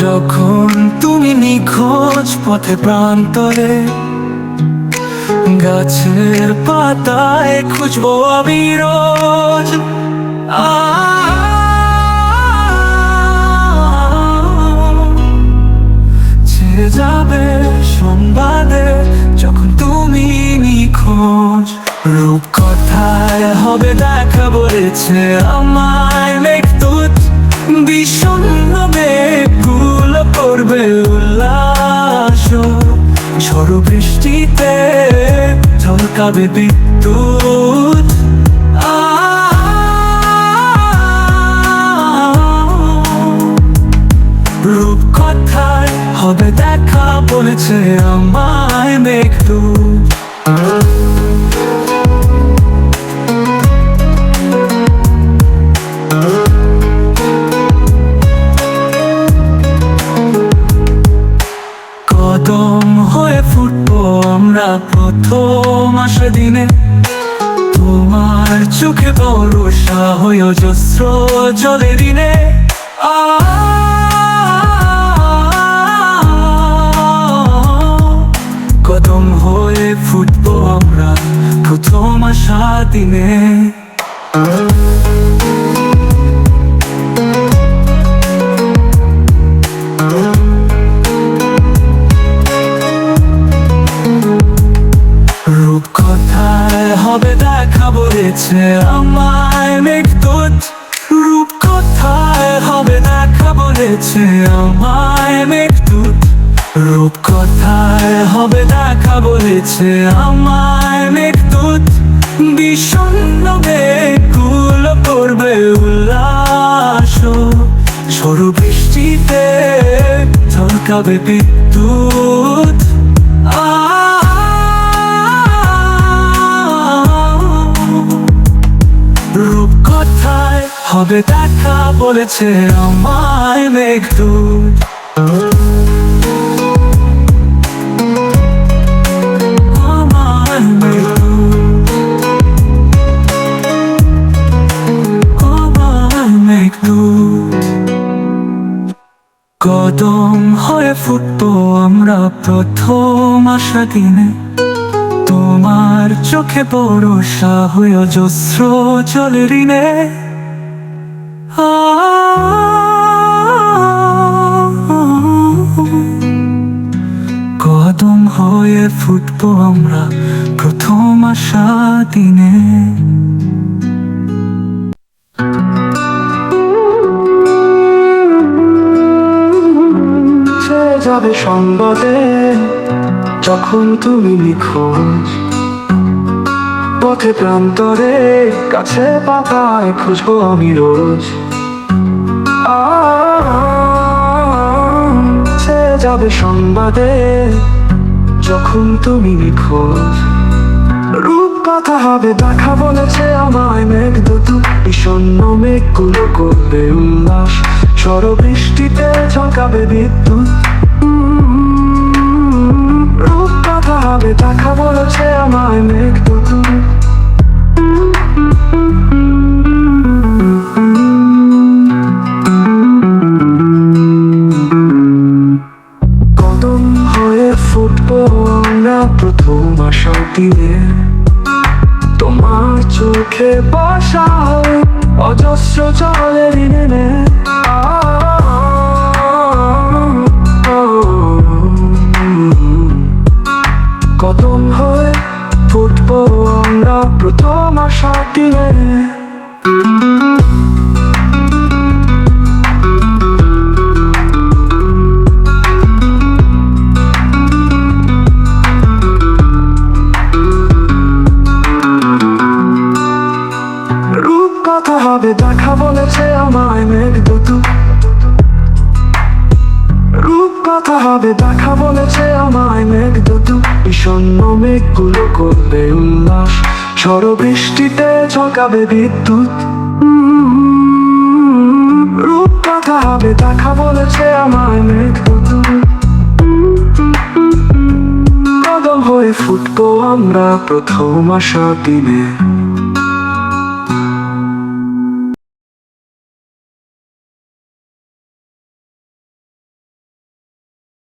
যখন তুমি নিখোঁজ পথে প্রান্তরে গাছের পাতায় খুঁজবো আমি রোজ। আ যাবে সংবাদে, যখন তুমি নিখোঁজ রূপ কথায় হবে দেখা বলেছে আমায় মেঘদূত। বিষণ্ণ মেঘগুলো করবে উল্লাস। ঝড় বৃষ্টিতে ঝলকাবে বিদ্যুৎ। রূপ হবে দেখা বলেছে আমায় মেঘদূত কদম হয়ে ফুটবো আমরা প্রথম আসা দিনে। তোমার চোখে বরসা হয়ে অজস্র জলে দিনে। আ দিনে। হবে দেখা বলেছে আমায় মেঘদূত রূপ কথায় হবে দেখা বলেছে আমায় মেঘদূত রূপ কথায় হবে দেখা বলেছে আমায় বিষণ্ণ মেঘগুলো করবে উল্লাস। সরু বৃষ্টিতে ঝলকাবে বিদ্যুৎ। আ রূপ কথায় হবে দেখা, বলেছে আমায় মেঘদূত কদম হয়ে ফুটবো আমরা প্রথম আসা দিনে। তোমার চোখে বড়সা হয়ে অজস্র জলের ঋণে। কদম হয়ে ফুটবো আমরা প্রথম আসা দিনে। যাবে সংবাদে যখন তুমি নিখোঁজ? পথে প্রান্তরে কাছে পাতায় খুঁজবো আমি রোজ। সে যাবে সংবাদে যখন তুমি নিখোঁজ। রূপ কথা হবে দেখা বলেছে আমায় মেঘদূত বিষণ্ণ মেঘগুলো করবে উল্লাস। ঝড় বৃষ্টিতে ঝলকাবে বিদ্যুৎ। দিনে তোমার চোখে বসাও অজস্র জলের ঋণে। কদম হয়ে ফুটবো আমরা প্রথম আশা দিনে কথা দেখা বলেছে আমায় মেঘ মেঘদূত রূপ কথা হবে, দেখা বলেছে আমায় মেঘদূত বিষণ্ণ মেঘগুলো করবে উল্লাস ঝড় বৃষ্টিতে ঝলকাবে বিদ্যুৎ। রূপ কথা হবে, দেখা বলেছে আমায় মেঘদূত ফুটবো আমরা প্রথম আশা দিনে